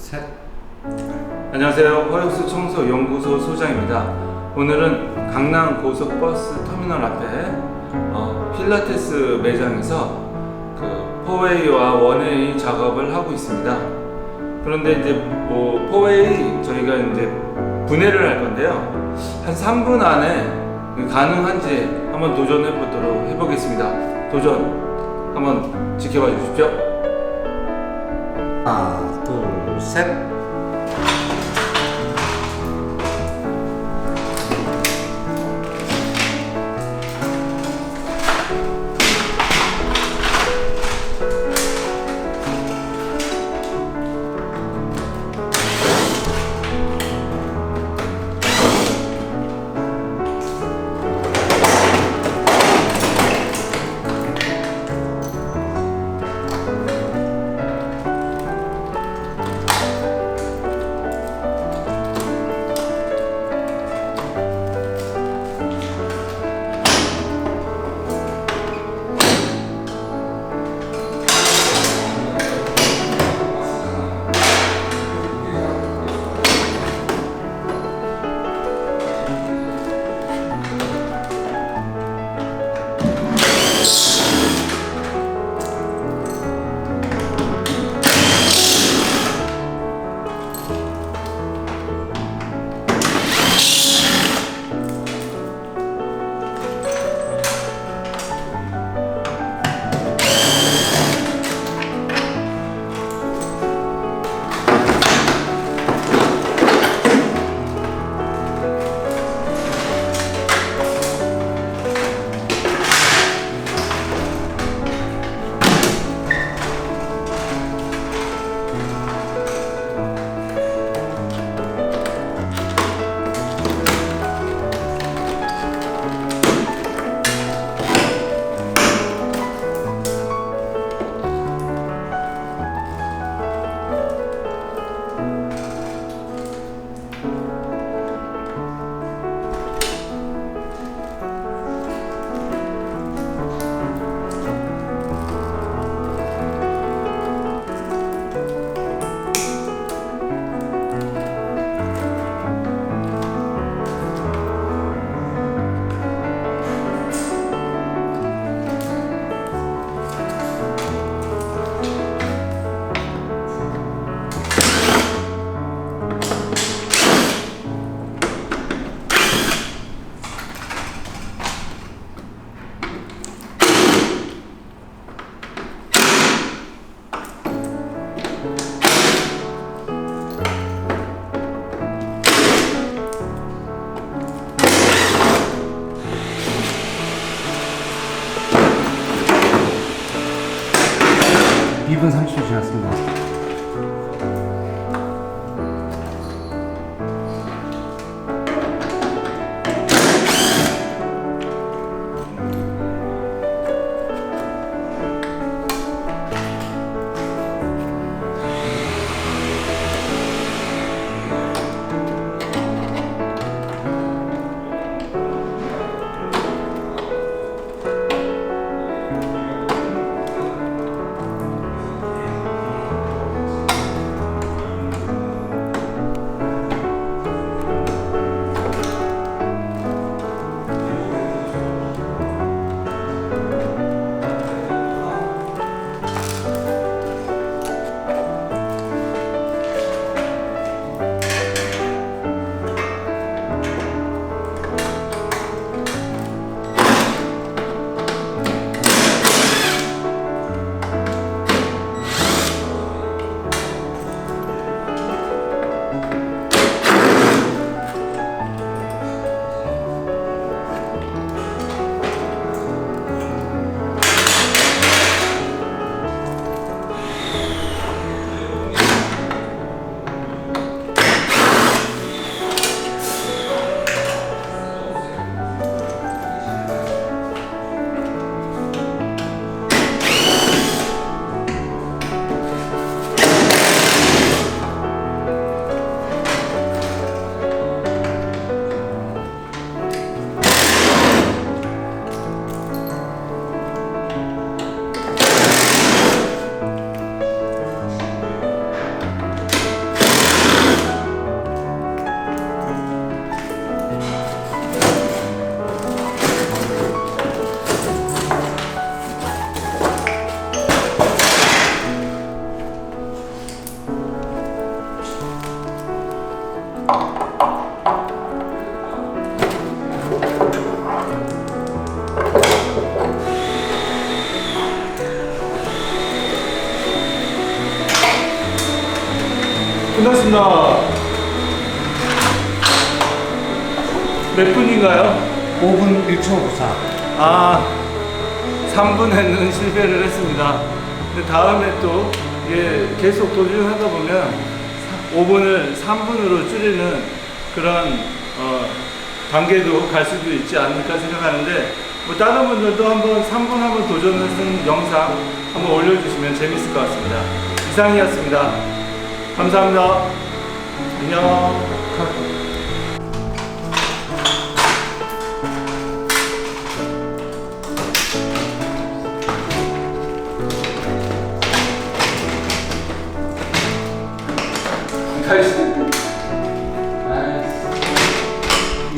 셋. 안녕하세요. 허역수 청소 연구소 소장입니다. 오늘은 강남 고속버스 터미널 앞에 어, 필라테스 매장에서 그 포웨이와 원웨이 작업을 하고 있습니다. 그런데 이제 뭐 포웨이 저희가 이제 분해를 할 건데요. 한 3분 안에 가능한지 한번 도전해 보도록 해보겠습니다. 도전 한번 지켜봐 주십시오. 하나, 둘, 셋. Yes. 이분 30초 지났습니다. 끝났습니다. 몇 분인가요? 5분 1초 94. 아, 3분에는 실패를 했습니다. 근데 다음에 또 예, 계속 도전하다 보면 5분을 3분으로 줄이는 그런 어, 단계도 갈 수도 있지 않을까 생각하는데 뭐 다른 분들도 한번 3분 한번 도전하는 영상 한번 올려주시면 재밌을 것 같습니다. 이상이었습니다. 감사합니다. 안녕. 다시.